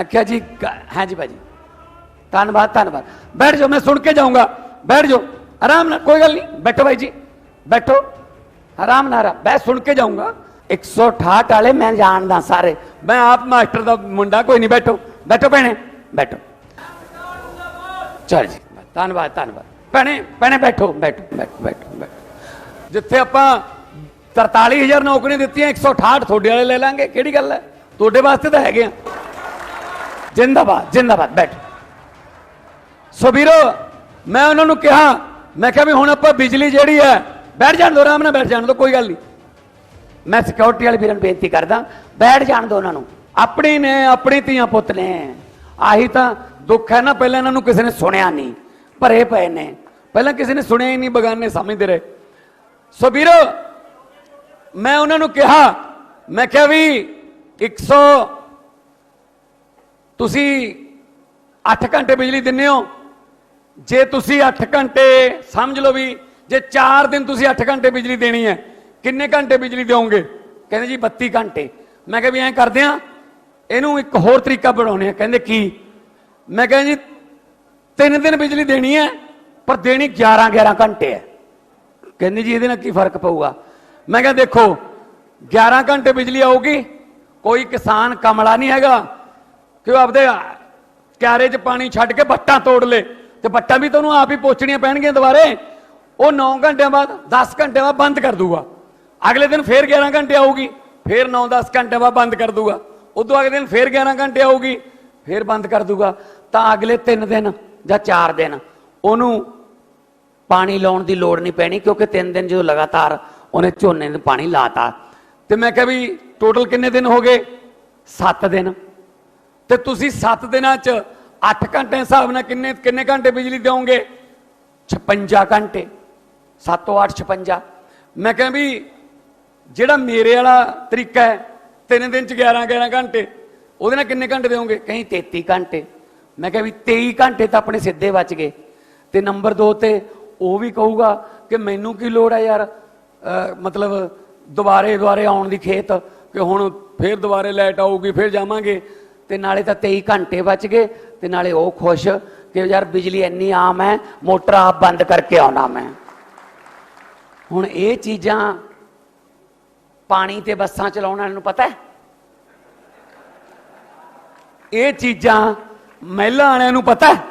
ਆਖਿਆ ਜੀ, ਕ- ਹਾਂ ਜੀ ਭਾਜੀ। ਧੰਨਵਾਦ ਧੰਨਵਾਦ। ਬੈਠ ਜਾਓ, ਮੈਂ ਸੁਣ ਕੇ ਜਾਊਂਗਾ। ਬੈਠ ਜਾਓ। ਆਰਾਮ ਨਾਲ, ਕੋਈ ਗੱਲ ਨਹੀਂ। ਬੈਠੋ ਭਾਈ ਜੀ। ਬੈਠੋ। ਆਰਾਮ ਨਾਲ ਮੈਂ ਸੁਣ ਕੇ ਜਾਊਂਗਾ। 168 ਵਾਲੇ ਮੈਂ ਜਾਣਦਾ ਸਾਰੇ। ਮੈਂ ਆਪ ਮਾਸਟਰ ਦਾ ਮੁੰਡਾ, ਕੋਈ ਨਹੀਂ। ਬੈਠੋ। ਬੈਠੋ ਭੈਣੇ। ਬੈਠੋ। ਚਲ ਜੀ। ਧੰਨਵਾਦ ਧੰਨਵਾਦ। ਭੈਣੇ ਭੈਣੇ, ਬੈਠੋ। ਬੈਠੋ ਬੈਠੋ ਬੈਠੋ ਬੈਠੋ। ਜਿੱਥੇ ਆਪਾਂ 43000 ਨੌਕਰੀਆਂ ਦਿੱਤੀਆਂ 168 ਤੁਹਾਡੇ ਵਾਲੇ ਲੈ ਲਾਂਗੇ। ਕਿਹੜੀ ਗੱਲ ਹੈ? ਤੁਹਾਡੇ ਵਾਸਤੇ ਤਾਂ ਹੈਗੇ ਆ। ਜਿੰਦਾਬਾਦ ਜਿੰਦਾਬਾਦ, ਬੈਠ। ਸੋ ਵੀਰੋ, ਮੈਂ ਉਹਨਾਂ ਨੂੰ ਕਿਹਾ, ਮੈਂ ਕਿਹਾ ਵੀ ਹੁਣ ਆਪਾਂ ਬਿਜਲੀ ਜਿਹੜੀ ਹੈ, ਬੈਠ ਜਾਣ ਦੋ ਆਰਾਮ ਨਾਲ ਬੈਠ ਜਾਣ ਦੋ ਕੋਈ ਗੱਲ ਨਹੀਂ। ਮੈਂ ਸਿਕਿਉਰਿਟੀ ਵਾਲੇ ਵੀਰਾਂ ਨੂੰ ਬੇਨਤੀ ਕਰਦਾ, ਬੈਠ ਜਾਣ ਦੋ ਉਹਨਾਂ ਨੂੰ। ਆਪਣੀ ਨੇ, ਆਪਣੀ ਧੀਆਂ ਪੁੱਤ ਨੇ। ਆਹੀ ਤਾਂ ਦੁੱਖ ਹੈ ਨਾ, ਪਹਿਲਾਂ ਇਹਨਾਂ ਨੂੰ ਕਿਸੇ ਨੇ ਸੁਣਿਆ ਨਹੀਂ, ਭਰੇ ਪਏ ਨੇ। ਪਹਿਲਾਂ ਕਿਸੇ ਨੇ ਸੁਣਿਆ ਹੀ ਨਹੀਂ, ਬਗਾਨੇ ਸਮਝਦੇ ਰਹੇ। ਸੋ ਵੀਰੋ, ਮੈਂ ਉਹਨਾਂ ਨੂੰ ਕਿਹਾ, ਮੈਂ ਕਿਹਾ ਵੀ 100 ਤੁਸੀਂ 8 ਘੰਟੇ ਬਿਜਲੀ ਦਿੰਦੇ ਹੋ। ਜੇ ਤੁਸੀਂ 8 ਘੰਟੇ, ਸਮਝ ਲਓ ਵੀ, ਜੇ 4 ਦਿਨ ਤੁਸੀਂ 8 ਘੰਟੇ ਬਿਜਲੀ ਦੇਣੀ ਹੈ, ਕਿੰਨੇ ਘੰਟੇ ਬਿਜਲੀ ਦਿਓਗੇ? ਕਹਿੰਦੇ ਜੀ 32 ਘੰਟੇ। ਮੈਂ ਕਿਹਾ ਵੀ ਐਂ ਕਰਦੇ ਆ ਇਹਨੂੰ ਇੱਕ ਹੋਰ ਤਰੀਕਾ ਬਣਾਉਣੇ ਆ ਕਹਿੰਦੇ ਕੀ? ਮੈਂ ਕਹਿੰਦਾ ਜੀ 3 ਦਿਨ ਬਿਜਲੀ ਦੇਣੀ ਹੈ, ਪਰ ਦੇਣੀ 11 11 ਘੰਟੇ ਹੈ। ਕਹਿੰਦੇ ਜੀ ਇਹਦੇ ਨਾਲ ਕੀ ਫ਼ਰਕ ਪਊਗਾ? ਮੈਂ ਕਿਹਾ ਦੇਖੋ 11 ਘੰਟੇ ਬਿਜਲੀ ਆਊਗੀ, ਕੋਈ ਕਿਸਾਨ ਕਮਲਾ ਨਹੀਂ ਹੈਗਾ ਕਿ ਉਹ ਆਪਦੇ ਕਿਆਰੇ 'ਚ ਪਾਣੀ ਛੱਡ ਕੇ ਬੱਟਾਂ ਤੋੜ ਲੇ। ਤੇ ਬੱਟਾਂ ਵੀ ਤੁਹਾਨੂੰ ਆਪ ਹੀ ਪੋਚਣੀਆਂ ਪੈਣਗੀਆਂ ਦੁਬਾਰੇ। ਉਹ 9 ਘੰਟਿਆਂ ਬਾਅਦ 10 ਘੰਟਿਆਂ ਬਾਅਦ ਬੰਦ ਕਰ ਦੂਗਾ। ਅਗਲੇ ਦਿਨ ਫੇਰ 11 ਘੰਟੇ ਆਊਗੀ। ਫੇਰ 9-10 ਘੰਟੇ ਬਾਅਦ ਬੰਦ ਕਰ ਦੂਗਾ। ਉਦੋਂ ਅਗਲੇ ਦਿਨ ਫੇਰ 11 ਘੰਟੇ ਆਊਗੀ। ਫੇਰ ਬੰਦ ਕਰ ਦੂਗਾ। ਤਾਂ ਅਗਲੇ 3 ਦਿਨ ਜਾਂ 4 ਦਿਨ ਉਹਨੂੰ ਪਾਣੀ ਲਾਉਣ ਦੀ ਲੋੜ ਨਹੀਂ ਪੈਣੀ, ਕਿਉਂਕਿ 3 ਦਿਨ ਜਦੋਂ ਲਗਾਤਾਰ ਉਹਨੇ ਝੋਨੇ ਨੂੰ ਪਾਣੀ ਲਾਤਾ। ਤੇ ਮੈਂ ਕਿਹਾ ਵੀ ਟੋਟਲ ਕਿੰਨੇ ਦਿਨ ਹੋ ਗਏ? 7 ਦਿਨ। ਤੇ ਤੁਸੀਂ 7 ਦਿਨਾਂ ਚ 8 ਘੰਟੇ ਹਿਸਾਬ ਨਾਲ ਕਿੰਨੇ ਕਿੰਨੇ ਘੰਟੇ ਬਿਜਲੀ ਦਿਓਗੇ? 56 ਘੰਟੇ। 7 ਤੋਂ 8 56 ਮੈਂ ਕਿਹਾ ਵੀ ਜਿਹੜਾ ਮੇਰੇ ਵਾਲਾ ਤਰੀਕਾ ਹੈ, ਤਿੰਨ ਦਿਨ ਚ 11 11 ਘੰਟੇ, ਉਹਦੇ ਨਾਲ ਕਿੰਨੇ ਘੰਟੇ ਦਿਓਗੇ? ਕਹੀਂ 33 ਘੰਟੇ। ਮੈਂ ਕਿਹਾ ਵੀ 23 ਘੰਟੇ ਤਾਂ ਆਪਣੇ ਸਿੱਧੇ ਬਚ ਗਏ। ਤੇ ਨੰਬਰ 2 ਤੇ ਉਹ ਵੀ ਕਹੂਗਾ ਕਿ ਮੈਨੂੰ ਕੀ ਲੋੜ ਹੈ ਯਾਰ ਮਤਲਬ ਦੁਬਾਰੇ ਦੁਬਾਰੇ ਆਉਣ ਦੀ ਖੇਤ, ਕਿ ਹੁਣ ਫੇਰ ਦੁਬਾਰੇ ਲਾਈਟ ਆਊਗੀ, ਫੇਰ ਜਾਵਾਂਗੇ। ਤੇ ਨਾਲੇ ਤਾਂ 23 ਘੰਟੇ ਬਚ ਗਏ ਤੇ ਨਾਲੇ ਉਹ ਖੁਸ਼ ਕਿ ਯਾਰ ਬਿਜਲੀ ਇੰਨੀ ਆਮ ਹੈ, ਮੋਟਰ ਆਪ ਬੰਦ ਕਰਕੇ ਆਉਣਾ ਮੈਂ। ਹੁਣ ਇਹ ਚੀਜ਼ਾਂ ਪਾਣੀ ਤੇ ਬੱਸਾਂ ਚਲਾਉਣ ਵਾਲਿਆਂ ਨੂੰ ਪਤਾ ਹੈ? ਇਹ ਚੀਜ਼ਾਂ ਮਹਿਲਾ ਵਾਲਿਆਂ ਨੂੰ ਪਤਾ ਹੈ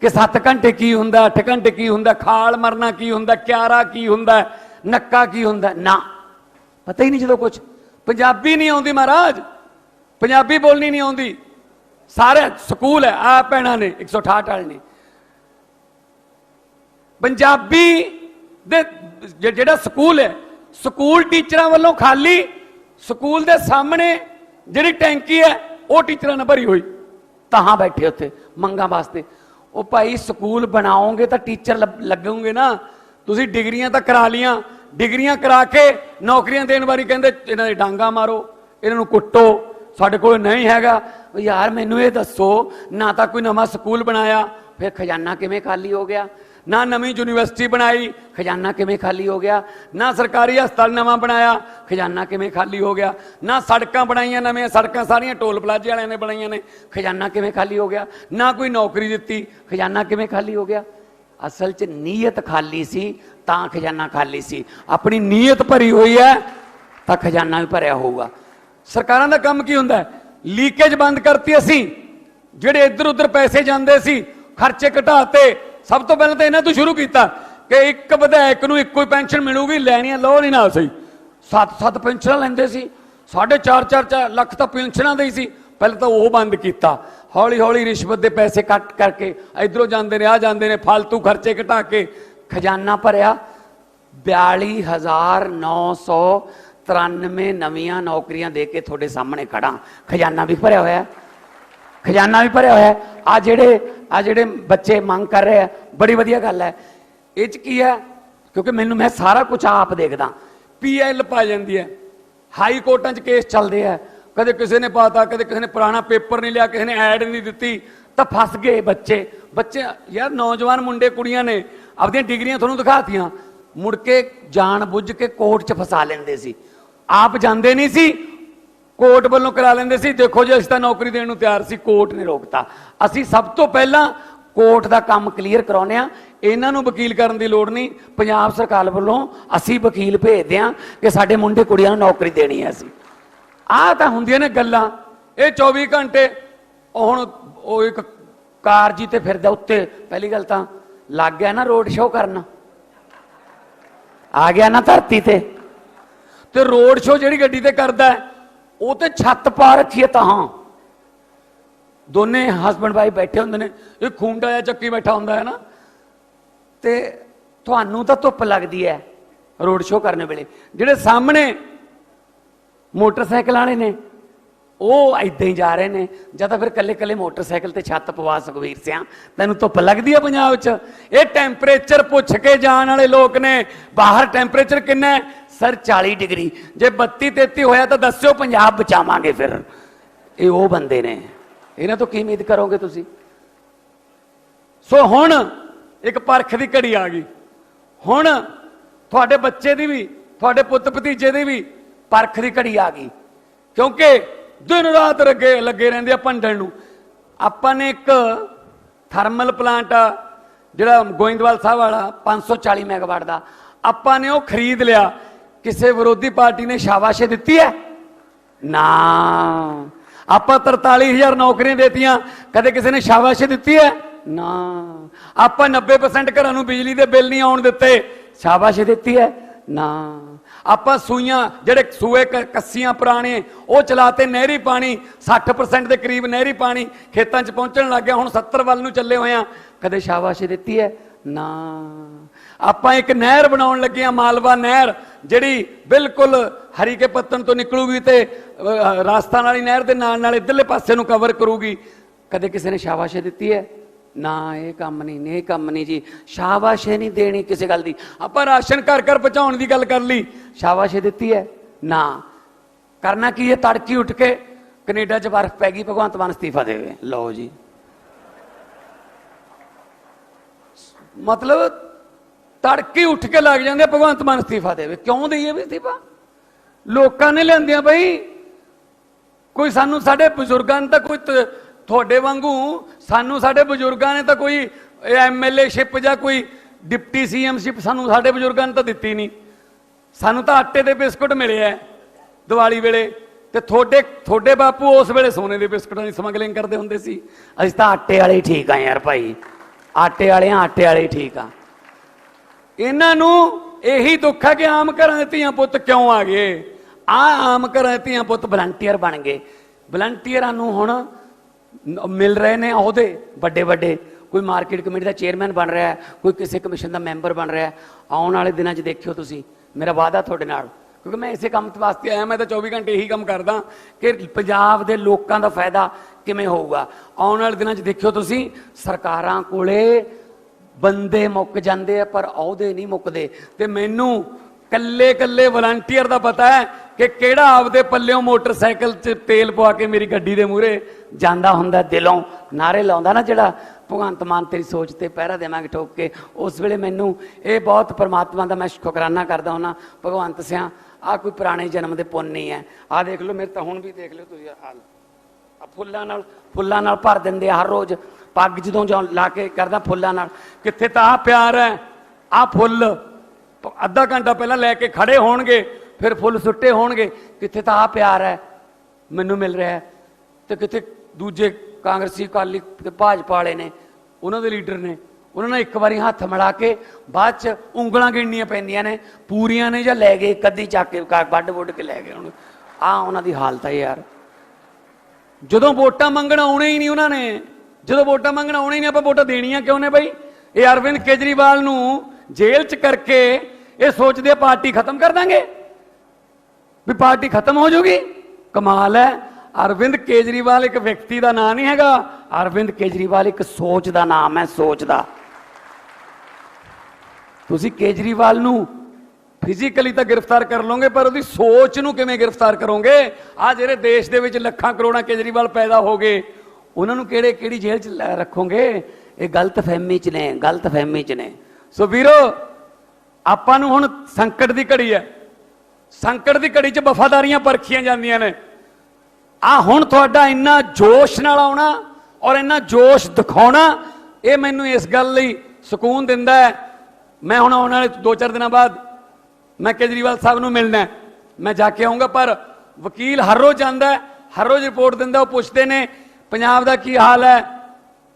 ਕਿ 7 ਘੰਟੇ ਕੀ ਹੁੰਦਾ 8 ਘੰਟੇ ਕੀ ਹੁੰਦਾ, ਖਾਲ ਮਰਨਾ ਕੀ ਹੁੰਦਾ, ਕਿਆਰਾ ਕੀ ਹੁੰਦਾ, ਨੱਕਾ ਕੀ ਹੁੰਦਾ? ਨਾ। ਪਤਾ ਹੀ ਨਹੀਂ ਜਦੋਂ ਕੁਝ ਪੰਜਾਬੀ ਨਹੀਂ ਆਉਂਦੀ ਮਹਾਰਾਜ। ਪੰਜਾਬੀ ਬੋਲਣੀ ਨਹੀਂ ਆਉਂਦੀ। ਸਾਰੇ ਸਕੂਲ ਹੈ ਆ ਭੈਣਾਂ ਨੇ 168 ਵਾਲੇ ਨੇ। ਪੰਜਾਬੀ ਦੇ ਜਿਹੜਾ ਸਕੂਲ ਹੈ, ਸਕੂਲ ਟੀਚਰਾਂ ਵੱਲੋਂ ਖਾਲੀ ਸਕੂਲ ਦੇ ਸਾਹਮਣੇ ਜਿਹੜੀ ਟੈਂਕੀ ਹੈ, ਉਹ ਟੀਚਰਾਂ ਨੇ ਭਰੀ ਹੋਈ। ਤਾਂ ਬੈਠੇ ਉੱਥੇ, ਮੰਗਾਂ ਵਾਸਤੇ। ਉਹ ਭਾਈ, ਸਕੂਲ ਬਣਾਓਗੇ ਤਾਂ ਟੀਚਰ ਲੱਗੋਗੇ ਨਾ। ਤੁਸੀਂ ਡਿਗਰੀਆਂ ਤਾਂ ਕਰਾ ਲੀਆਂ ਡਿਗਰੀਆਂ ਕਰਾ ਕੇ ਨੌਕਰੀਆਂ ਦੇਣ ਵਾਰੀ ਕਹਿੰਦੇ, ਇਹਨਾਂ ਦੇ ਡਾਂਗਾ ਮਾਰੋ, ਇਹਨਾਂ ਨੂੰ ਕੁੱਟੋ। ਸਾਡੇ ਕੋਲ ਨਹੀਂ ਹੈਗਾ। ਯਾਰ ਮੈਨੂੰ ਇਹ ਦੱਸੋ, ਨਾ ਤਾਂ ਕੋਈ ਨਵਾਂ ਸਕੂਲ ਬਣਾਇਆ, ਫਿਰ ਖਜ਼ਾਨਾ ਕਿਵੇਂ ਖਾਲੀ ਹੋ ਗਿਆ? ਨਾ ਨਵੀਂ ਯੂਨੀਵਰਸਿਟੀ ਬਣਾਈ, ਖਜ਼ਾਨਾ ਕਿਵੇਂ ਖਾਲੀ ਹੋ ਗਿਆ? ਨਾ ਸਰਕਾਰੀ ਹਸਪਤਾਲ ਨਵਾਂ ਬਣਾਇਆ, ਖਜ਼ਾਨਾ ਕਿਵੇਂ ਖਾਲੀ ਹੋ ਗਿਆ? ਨਾ ਸੜਕਾਂ ਬਣਾਈਆਂ ਨਵੀਆਂ, ਸੜਕਾਂ ਸਾਰੀਆਂ ਟੋਲ ਪਲਾਜ਼ੇ ਵਾਲਿਆਂ ਨੇ ਬਣਾਈਆਂ ਨੇ, ਖਜ਼ਾਨਾ ਕਿਵੇਂ ਖਾਲੀ ਹੋ ਗਿਆ? ਨਾ ਕੋਈ ਨੌਕਰੀ ਦਿੱਤੀ, ਖਜ਼ਾਨਾ ਕਿਵੇਂ ਖਾਲੀ ਹੋ ਗਿਆ? ਅਸਲ 'ਚ ਨੀਅਤ ਖਾਲੀ ਸੀ, ਤਾਂ ਖਜ਼ਾਨਾ ਖਾਲੀ ਸੀ। ਆਪਣੀ ਨੀਅਤ ਭਰੀ ਹੋਈ ਹੈ, ਤਾਂ ਖਜ਼ਾਨਾ ਵੀ ਭਰਿਆ ਹੋਊਗਾ। ਸਰਕਾਰਾਂ ਦਾ ਕੰਮ ਕੀ ਹੁੰਦਾ? ਲੀਕੇਜ ਬੰਦ ਕਰਤੀ ਅਸੀਂ। ਜਿਹੜੇ ਇੱਧਰ ਉੱਧਰ ਪੈਸੇ ਜਾਂਦੇ ਸੀ, ਖਰਚੇ ਘਟਾਤੇ। ਸਭ ਤੋਂ ਪਹਿਲਾਂ ਤਾਂ ਇਹਨਾਂ ਤੋਂ ਸ਼ੁਰੂ ਕੀਤਾ ਕਿ ਇੱਕ ਵਿਧਾਇਕ ਨੂੰ ਇੱਕੋ ਹੀ ਪੈਨਸ਼ਨ ਮਿਲੂਗੀ, ਲੈਣੀਆਂ ਲੋ ਨਹੀਂ ਨਾਲ ਸਹੀ ਸੱਤ ਸੱਤ ਪੈਨਸ਼ਨਾਂ ਲੈਂਦੇ ਸੀ। ਸਾਢੇ ਚਾਰ ਚਾਰ ਚਾਰ ਲੱਖ ਤਾਂ ਪੈਨਸ਼ਨਾਂ ਦੇ ਹੀ ਸੀ। ਪਹਿਲਾਂ ਤਾਂ ਉਹ ਬੰਦ ਕੀਤਾ। ਹੌਲੀ ਹੌਲੀ ਰਿਸ਼ਵਤ ਦੇ ਪੈਸੇ ਕੱਟ ਕਰਕੇ ਇਧਰੋਂ ਜਾਂਦੇ ਨੇ ਆ ਜਾਂਦੇ ਨੇ ਫालतू ਖਰਚੇ ਘਟਾ ਕੇ ਖਜ਼ਾਨਾ ਭਰਿਆ। 42993 ਨਵੀਆਂ ਨੌਕਰੀਆਂ ਦੇ ਕੇ ਤੁਹਾਡੇ ਸਾਹਮਣੇ ਖੜਾ ਖਜ਼ਾਨਾ ਵੀ ਭਰਿਆ ਹੋਇਆ ਖਜ਼ਾਨਾ ਵੀ ਭਰਿਆ ਹੋਇਆ ਆ ਜਿਹੜੇ ਆ ਜਿਹੜੇ ਬੱਚੇ ਮੰਗ ਕਰ ਰਹੇ ਆ ਬੜੀ ਵਧੀਆ ਗੱਲ ਹੈ। ਇਹ ਚ ਕੀ ਹੈ? ਕਿਉਂਕਿ ਮੈਨੂੰ, ਮੈਂ ਸਾਰਾ ਕੁਝ ਆਪ ਦੇਖਦਾ। ਪੀਐਲ ਪਾ ਜਾਂਦੀ ਹੈ। ਹਾਈ ਕੋਰਟਾਂ 'ਚ ਕੇਸ ਚੱਲਦੇ ਆ ਕਦੇ ਕਿਸੇ ਨੇ ਪਾਤਾ, ਕਦੇ ਕਿਸੇ ਨੇ ਪੁਰਾਣਾ ਪੇਪਰ ਨਹੀਂ ਲਿਆ, ਕਿਸੇ ਨੇ ਐਡ ਨਹੀਂ ਦਿੱਤੀ, ਤਾਂ ਫਸ ਗਏ ਬੱਚੇ। ਬੱਚੇ, ਯਾਰ ਨੌਜਵਾਨ ਮੁੰਡੇ, ਕੁੜੀਆਂ ਨੇ ਆਪਣੀਆਂ ਡਿਗਰੀਆਂ ਤੁਹਾਨੂੰ ਦਿਖਾਤੀਆਂ। ਮੁੜ ਕੇ ਜਾਣ ਬੁੱਝ ਕੇ ਕੋਰਟ 'ਚ ਫਸਾ ਲੈਂਦੇ ਸੀ। ਆਪ ਜਾਂਦੇ ਨਹੀਂ ਸੀ, ਕੋਰਟ ਵੱਲੋਂ ਕਰਾ ਲੈਂਦੇ ਸੀ, ਦੇਖੋ ਜੀ, ਅਸੀਂ ਤਾਂ ਨੌਕਰੀ ਦੇਣ ਨੂੰ ਤਿਆਰ ਸੀ, ਕੋਰਟ ਨੇ ਰੋਕਤਾ। ਅਸੀਂ ਸਭ ਤੋਂ ਪਹਿਲਾਂ ਕੋਰਟ ਦਾ ਕੰਮ ਕਲੀਅਰ ਕਰਾਉਨੇ ਆ ਇਹਨਾਂ ਨੂੰ ਵਕੀਲ ਕਰਨ ਦੀ ਲੋੜ ਨਹੀਂ, ਪੰਜਾਬ ਸਰਕਾਰ ਵੱਲੋਂ ਅਸੀਂ ਵਕੀਲ ਭੇਜਦੇ ਆ ਕਿ ਸਾਡੇ ਮੁੰਡੇ ਕੁੜੀਆਂ ਨੂੰ ਨੌਕਰੀ ਦੇਣੀ ਹੈ ਅਸੀਂ। ਆਹ ਤਾਂ ਹੁੰਦੀਆਂ ਨੇ ਗੱਲਾਂ, ਇਹ 24 ਘੰਟੇ, ਉਹ ਹੁਣ ਉਹ ਇੱਕ ਕਾਰ ਜੀ ਤੇ ਫਿਰਦਾ ਉੱਤੇ, ਪਹਿਲੀ ਗੱਲ ਤਾਂ ਲੱਗ ਗਿਆ ਨਾ ਰੋਡ ਸ਼ੋਅ ਕਰਨ। ਆ ਗਿਆ ਨਾ ਧਰਤੀ ਤੇ। ਤੇ ਰੋਡ ਸ਼ੋਅ ਜਿਹੜੀ ਗੱਡੀ ਤੇ ਕਰਦਾ ਉਹ ਤੇ ਛੱਤ ਪਾ ਰੱਖੀ ਹੈ ਤਾਂ। ਦੋਨੇ ਹਸਬੰਡ ਵਾਈਫ ਬੈਠੇ ਹੁੰਦੇ ਨੇ, ਇਹ ਖੁੰਡਾ ਜਾਂ ਚੱਕੀ ਬੈਠਾ ਹੁੰਦਾ ਹੈ ਨਾ। ਤੇ ਤੁਹਾਨੂੰ ਤਾਂ ਧੁੱਪ ਲੱਗਦੀ ਹੈ ਰੋਡ ਸ਼ੋਅ ਕਰਨ ਵੇਲੇ। ਜਿਹੜੇ ਸਾਹਮਣੇ ਮੋਟਰਸਾਈਕਲ ਵਾਲੇ ਨੇ, ਉਹ ਇਦਾਂ ਹੀ ਜਾ ਰਹੇ ਨੇ। ਜਾਂ ਤਾਂ ਫਿਰ ਕੱਲੇ ਕੱਲੇ ਮੋਟਰਸਾਈਕਲ ਤੇ ਛੱਤ ਪਵਾ ਸੁਖਵੀਰ ਸਿਆ। ਤੈਨੂੰ ਧੁੱਪ ਲੱਗਦੀ ਹੈ ਪੰਜਾਬ 'ਚ? ਇਹ ਟੈਂਪਰੇਚਰ ਪੁੱਛ ਕੇ ਜਾਣ ਵਾਲੇ ਲੋਕ ਨੇ, ਬਾਹਰ ਟੈਂਪਰੇਚਰ ਕਿੰਨਾ ਸਰ 40 ਡਿਗਰੀ। ਜੇ 32 33 ਹੋਇਆ ਤਾਂ ਦੱਸਿਓ ਪੰਜਾਬ ਬਚਾਵਾਂਗੇ ਫਿਰ। ਇਹ ਉਹ ਬੰਦੇ ਨੇ। ਇਹਨਾਂ ਤੋਂ ਕੀ ਉਮੀਦ ਕਰੋਗੇ ਤੁਸੀਂ? ਸੋ ਹੁਣ ਇੱਕ ਪਰਖ ਦੀ ਘੜੀ ਆ ਗਈ। ਹੁਣ ਤੁਹਾਡੇ ਬੱਚੇ ਦੀ ਵੀ, ਤੁਹਾਡੇ ਪੁੱਤ ਭਤੀਜੇ ਦੀ ਵੀ ਪਰਖ ਦੀ ਘੜੀ ਆ ਗਈ। ਕਿਉਂਕਿ ਦਿਨ ਰਾਤ ਲੱਗੇ ਲੱਗੇ ਰਹਿੰਦੇ ਆ ਭੰਡਣ ਨੂੰ। ਆਪਾਂ ਨੇ ਇੱਕ ਥਰਮਲ ਪਲਾਂਟ ਆ, ਜਿਹੜਾ ਗੋਇੰਦਵਾਲ ਸਾਹਿਬ ਵਾਲਾ 540 ਮੈਗਾਵਾਟ ਦਾ। ਆਪਾਂ ਨੇ ਉਹ ਖਰੀਦ ਲਿਆ। ਕਿਸੇ ਵਿਰੋਧੀ ਪਾਰਟੀ ਨੇ ਸ਼ਾਬਾਸ਼ੇ ਦਿੱਤੀ ਹੈ? ਨਾ। ਆਪਾਂ 43000 ਨੌਕਰੀਆਂ ਦੇਤੀਆਂ, ਕਦੇ ਕਿਸੇ ਨੇ ਸ਼ਾਬਾਸ਼ੇ ਦਿੱਤੀ ਹੈ? ਨਾ। ਆਪਾਂ 90% ਘਰਾਂ ਨੂੰ ਬਿਜਲੀ ਦੇ ਬਿੱਲ ਨਹੀਂ ਆਉਣ ਦਿੱਤੇ, ਸ਼ਾਬਾਸ਼ੇ ਦਿੱਤੀ ਹੈ? ਨਾ। ਆਪਾਂ ਸੂਈਆਂ, ਜਿਹੜੇ ਸੂਏ ਕ- ਕੱਸੀਆਂ ਪੁਰਾਣੇ, ਉਹ ਚਲਾਤੇ ਨਹਿਰੀ ਪਾਣੀ 60% ਦੇ ਕਰੀਬ ਨਹਿਰੀ ਪਾਣੀ ਖੇਤਾਂ 'ਚ ਪਹੁੰਚਣ ਲੱਗ ਗਿਆ, ਹੁਣ 70 ਵੱਲ ਨੂੰ ਚੱਲੇ ਹੋਏ ਆ ਕਦੇ ਸ਼ਾਬਾਸ਼ੇ ਦਿੱਤੀ ਹੈ? ਨਾ। ਆਪਾਂ ਇੱਕ ਨਹਿਰ ਬਣਾਉਣ ਲੱਗੇ ਆ ਮਾਲਵਾ ਨਹਿਰ। ਜਿਹੜੀ ਬਿਲਕੁਲ ਹਰੀ ਕੇ ਪੱਤਨ ਤੋਂ ਨਿਕਲੂਗੀ ਤੇ ਅਹ, ਰਾਜਸਥਾਨ ਵਾਲੀ ਨਹਿਰ ਦੇ ਨਾਲ ਨਾਲ ਇਧਰਲੇ ਪਾਸੇ ਨੂੰ ਕਵਰ ਕਰੂਗੀ। ਕਦੇ ਕਿਸੇ ਨੇ ਸ਼ਾਬਾਸ਼ੀ ਦਿੱਤੀ ਹੈ? ਨਾ ਇਹ ਕੰਮ ਨਹੀਂ ਨੇ ਇਹ ਕੰਮ ਨਹੀਂ ਜੀ। ਸ਼ਾਬਾਸ਼ੀ ਨਹੀਂ ਦੇਣੀ ਕਿਸੇ ਗੱਲ ਦੀ। ਆਪਾਂ ਰਾਸ਼ਨ ਘਰ ਘਰ ਪਹੁੰਚਾਉਣ ਦੀ ਗੱਲ ਕਰ ਲਈ। ਸ਼ਾਬਾਸ਼ੀ ਦਿੱਤੀ ਹੈ? ਨਾ। ਕਰਨਾ ਕੀ ਹੈ? ਤੜਕੀ ਉੱਠ ਕੇ ਕੈਨੇਡਾ 'ਚ ਬਰਫ਼ ਪੈ ਗਈ ਭਗਵੰਤ ਮਾਨ ਅਸਤੀਫਾ ਦੇਵੇ। ਲਓ ਜੀ। ਮਤਲਬ ਤੜਕੇ ਉੱਠ ਕੇ ਲੱਗ ਜਾਂਦੇ ਆ, ਭਗਵੰਤ ਮਾਨ ਅਸਤੀਫਾ ਦੇਵੇ ਕਿਉਂ ਦਈਏ ਵੀ ਅਸਤੀਫਾ? ਲੋਕਾਂ ਨੇ ਲੈਂਦਿਆਂ ਬਈ ਕੋਈ ਸਾਨੂੰ ਸਾਡੇ ਬਜ਼ੁਰਗਾਂ ਨੇ ਤਾਂ ਕੋਈ ਤੁਹਾਡੇ ਵਾਂਗੂ ਸਾਨੂੰ ਸਾਡੇ ਬਜ਼ੁਰਗਾਂ ਨੇ ਤਾਂ ਕੋਈ ਐਮਐਲਏ ਸ਼ਿਪ ਜਾਂ ਕੋਈ ਡਿਪਟੀ ਸੀਐਮ ਸ਼ਿਪ ਸਾਨੂੰ ਸਾਡੇ ਬਜ਼ੁਰਗਾਂ ਨੇ ਤਾਂ ਦਿੱਤੀ ਨਹੀਂ। ਸਾਨੂੰ ਤਾਂ ਆਟੇ ਦੇ ਬਿਸਕੁਟ ਮਿਲੇ ਐ ਦੀਵਾਲੀ ਵੇਲੇ ਤੇ ਤੁਹਾਡੇ ਤੁਹਾਡੇ ਬਾਪੂ ਉਸ ਵੇਲੇ ਸੋਨੇ ਦੇ ਬਿਸਕੁਟਾਂ ਦੀ ਸਮਗਲਿੰਗ ਕਰਦੇ ਹੁੰਦੇ ਸੀ। ਅਸੀਂ ਤਾਂ ਆਟੇ ਵਾਲੇ ਹੀ ਠੀਕ ਆ ਯਾਰ ਭਾਈ। ਆਟੇ ਵਾਲੇ ਆ ਆਟੇ ਵਾਲੇ ਹੀ ਠੀਕ ਆ। ਇਹਨਾਂ ਨੂੰ ਇਹੀ ਦੁੱਖ ਹੈ ਕਿ ਆਮ ਘਰਾਂ ਦੇ ਧੀਆਂ ਪੁੱਤ ਕਿਉਂ ਆ ਗਏ? ਆ ਆਮ ਘਰਾਂ ਦੇ ਧੀਆਂ ਪੁੱਤ ਵਲੰਟੀਅਰ ਬਣ ਗਏ। ਵਲੰਟੀਅਰਾਂ ਨੂੰ ਹੁਣ ਮਿਲ ਰਹੇ ਨੇ ਅਹੁਦੇ, ਵੱਡੇ ਵੱਡੇ। ਕੋਈ ਮਾਰਕੀਟ ਕਮੇਟੀ ਦਾ ਚੇਅਰਮੈਨ ਬਣ ਰਿਹਾ ਹੈ, ਕੋਈ ਕਿਸੇ ਕਮਿਸ਼ਨ ਦਾ ਮੈਂਬਰ ਬਣ ਰਿਹਾ ਹੈ। ਆਉਣ ਵਾਲੇ ਦਿਨਾਂ 'ਚ ਦੇਖਿਓ ਤੁਸੀਂ, ਮੇਰਾ ਵਾਅਦਾ ਤੁਹਾਡੇ ਨਾਲ। ਕਿਉਂਕਿ ਮੈਂ ਇਸੇ ਕੰਮ ਵਾਸਤੇ ਆਇਆ, ਮੈਂ ਤਾਂ 24 ਘੰਟੇ ਇਹੀ ਕੰਮ ਕਰਦਾ ਕਿ ਪੰਜਾਬ ਦੇ ਲੋਕਾਂ ਦਾ ਫਾਇਦਾ ਕਿਵੇਂ ਹੋਊਗਾ। ਆਉਣ ਵਾਲੇ ਦਿਨਾਂ 'ਚ ਦੇਖਿਓ ਤੁਸੀਂ, ਸਰਕਾਰਾਂ ਕੋਲੇ ਬੰਦੇ ਮੁੱਕ ਜਾਂਦੇ ਆ, ਪਰ ਅਹੁਦੇ ਨਹੀਂ ਮੁੱਕਦੇ। ਤੇ ਮੈਨੂੰ ਕੱਲੇ ਕੱਲੇ ਵਲੰਟੀਅਰ ਦਾ ਪਤਾ ਹੈ ਕਿ ਕਿਹੜਾ ਆਪਦੇ ਪੱਲਿਓਂ ਮੋਟਰਸਾਈਕਲ 'ਚ ਤੇਲ ਪਵਾ ਕੇ ਮੇਰੀ ਗੱਡੀ ਦੇ ਮੂਹਰੇ ਜਾਂਦਾ ਹੁੰਦਾ ਦਿਲੋਂ। ਨਾਰੇ ਲਾਉਂਦਾ ਨਾ ਜਿਹੜਾ, ਭਗਵੰਤ ਮਾਨ, ਤੇਰੀ ਸੋਚ ਤੇ ਪਹਿਰਾ ਦੇਵਾਂਗੇ ਠੋਕ ਕੇ। ਉਸ ਵੇਲੇ ਮੈਨੂੰ ਇਹ ਬਹੁਤ ਪਰਮਾਤਮਾ ਦਾ ਮੈਂ ਸ਼ੁਕਰਾਨਾ ਕਰਦਾ ਹਾਂ ਭਗਵੰਤ ਸਿਆ ਆ ਕੋਈ ਪੁਰਾਣੇ ਜਨਮ ਦੇ ਪੁੰਨ ਨਹੀਂ ਹੈ। ਆ ਦੇਖ ਲਓ, ਮੇਰੇ ਤਾਂ ਹੁਣ ਵੀ ਦੇਖ ਲਿਓ ਤੁਸੀਂ ਹਾਲ। ਫੁੱਲਾਂ ਨਾਲ ਫੁੱਲਾਂ ਨਾਲ ਭਰ ਦਿੰਦੇ ਆ ਹਰ ਰੋਜ਼। ਪੱਗ ਜਦੋਂ ਜਾਂ ਲਾ ਕੇ ਕਰਦਾ ਫੁੱਲਾਂ ਨਾਲ। ਕਿੱਥੇ ਤਾਂ ਆ ਪਿਆਰ ਹੈ ਆ ਫੁੱਲ। ਅੱਧਾ ਘੰਟਾ ਪਹਿਲਾਂ ਲੈ ਕੇ ਖੜੇ ਹੋਣਗੇ, ਫਿਰ ਫੁੱਲ ਸੁੱਟੇ ਹੋਣਗੇ। ਕਿੱਥੇ ਤਾਂ ਆ ਪਿਆਰ ਹੈ, ਮੈਨੂੰ ਮਿਲ ਰਿਹਾ ਹੈ। ਤੇ ਕਿਤੇ ਦੂਜੇ ਕਾਂਗਰਸੀ ਅਕਾਲੀ ਤੇ ਭਾਜਪਾ ਵਾਲੇ ਨੇ, ਉਹਨਾਂ ਦੇ ਲੀਡਰ ਨੇ, ਉਹਨਾਂ ਨੇ ਇੱਕ ਵਾਰੀ ਹੱਥ ਮਿਲਾ ਕੇ ਬਾਅਦ ਚ ਉਂਗਲਾਂ ਗਿਣਨੀਆਂ ਪੈਂਦੀਆਂ ਨੇ, ਪੂਰੀਆਂ ਨੇ ਜਾਂ ਲੈ ਗਏ ਕੱਦੀ ਚੱਕ ਕੇ ਕਾ- ਵੱਢ ਵੁੱਢ ਕੇ ਲੈ ਗਏ ਹੁਣ ਆ ਉਹਨਾਂ ਦੀ ਹਾਲਤ ਹੈ ਯਾਰ। ਜਦੋਂ ਵੋਟਾਂ ਮੰਗਣ ਆਉਣੇ ਹੀ ਨਹੀਂ ਉਹਨਾਂ ਨੇ, ਜਦੋਂ ਵੋਟਾਂ ਮੰਗਣ ਆਉਣੇ ਹੀ ਨਹੀਂ, ਆਪਾਂ ਵੋਟਾਂ ਦੇਣੀਆਂ ਕਿਉਂ ਨੇ ਬਈ? ਇਹ ਅਰਵਿੰਦ ਕੇਜਰੀਵਾਲ ਨੂੰ ਜੇਲ੍ਹ 'ਚ ਕਰਕੇ ਇਹ ਸੋਚਦੇ ਆ ਪਾਰਟੀ ਖਤਮ ਕਰ ਦਾਂਗੇ। ਵੀ ਪਾਰਟੀ ਖਤਮ ਹੋ ਜਾਊਗੀ ਕਮਾਲ ਹੈ। ਅਰਵਿੰਦ ਕੇਜਰੀਵਾਲ ਇੱਕ ਵਿਅਕਤੀ ਦਾ ਨਾਂ ਨਹੀਂ ਹੈਗਾ। ਅਰਵਿੰਦ ਕੇਜਰੀਵਾਲ ਇੱਕ ਸੋਚ ਦਾ ਨਾਮ ਹੈ, ਸੋਚ ਦਾ। ਤੁਸੀਂ ਕੇਜਰੀਵਾਲ ਨੂੰ ਫਿਜ਼ੀਕਲੀ ਤਾਂ ਗ੍ਰਿਫਤਾਰ ਕਰ ਲਓਗੇ, ਪਰ ਉਹਦੀ ਸੋਚ ਨੂੰ ਕਿਵੇਂ ਗ੍ਰਿਫਤਾਰ ਕਰੋਗੇ? ਆ ਜਿਹੜੇ ਦੇਸ਼ ਦੇ ਵਿੱਚ ਲੱਖਾਂ ਕਰੋੜਾਂ ਕੇਜਰੀਵਾਲ ਪੈਦਾ ਹੋ ਗਏ, ਉਹਨਾਂ ਨੂੰ ਕਿਹੜੇ ਕਿਹੜੀ ਜੇਲ੍ਹ 'ਚ ਲੈ ਰੱਖੋਗੇ? ਇਹ ਗਲਤ ਫਹਿਮੀ 'ਚ ਨੇ, ਗਲਤ ਫਹਿਮੀ 'ਚ ਨੇ। ਸੋ ਵੀਰੋ, ਆਪਾਂ ਨੂੰ ਹੁਣ ਸੰਕਟ ਦੀ ਘੜੀ ਹੈ। ਸੰਕਟ ਦੀ ਘੜੀ 'ਚ ਵਫਾਦਾਰੀਆਂ ਪਰਖੀਆਂ ਜਾਂਦੀਆਂ ਨੇ। ਆ ਹੁਣ ਤੁਹਾਡਾ ਇੰਨਾ ਜੋਸ਼ ਨਾਲ ਆਉਣਾ ਔਰ ਇੰਨਾ ਜੋਸ਼ ਦਿਖਾਉਣਾ, ਇਹ ਮੈਨੂੰ ਇਸ ਗੱਲ ਲਈ ਸਕੂਨ ਦਿੰਦਾ ਹੈ। ਮੈਂ ਹੁਣ ਆਉਣ ਵਾਲੇ 2-4 ਦਿਨਾਂ ਬਾਅਦ ਮੈਂ ਕੇਜਰੀਵਾਲ ਸਾਹਿਬ ਨੂੰ ਮਿਲਣਾ ਮੈਂ ਜਾ ਕੇ ਆਉਂਗਾ, ਪਰ ਵਕੀਲ ਹਰ ਰੋਜ਼ ਜਾਂਦਾ ਹਰ ਰੋਜ਼ ਰਿਪੋਰਟ ਦਿੰਦਾ, ਉਹ ਪੁੱਛਦੇ ਨੇ, ਪੰਜਾਬ ਦਾ ਕੀ ਹਾਲ ਹੈ?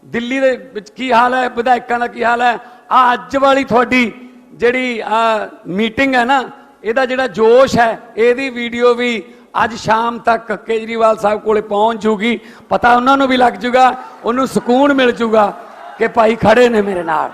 ਦਿੱਲੀ ਦੇ ਵਿੱਚ ਕੀ ਹਾਲ ਹੈ? ਵਿਧਾਇਕਾਂ ਦਾ ਕੀ ਹਾਲ ਹੈ? ਆ ਅੱਜ ਵਾਲੀ ਤੁਹਾਡੀ ਜਿਹੜੀ ਆ ਮੀਟਿੰਗ ਹੈ ਨਾ, ਇਹਦਾ ਜਿਹੜਾ ਜੋਸ਼ ਹੈ, ਇਹਦੀ ਵੀਡੀਓ ਵੀ ਅੱਜ ਸ਼ਾਮ ਤੱਕ ਕੇਜਰੀਵਾਲ ਸਾਹਿਬ ਕੋਲੇ ਪਹੁੰਚ ਜੂਗੀ। ਪਤਾ ਉਹਨਾਂ ਨੂੰ ਵੀ ਲੱਗ ਜੂਗਾ, ਉਹਨੂੰ ਸਕੂਨ ਮਿਲ ਜੂਗਾ ਕਿ ਭਾਈ ਖੜੇ ਨੇ ਮੇਰੇ ਨਾਲ।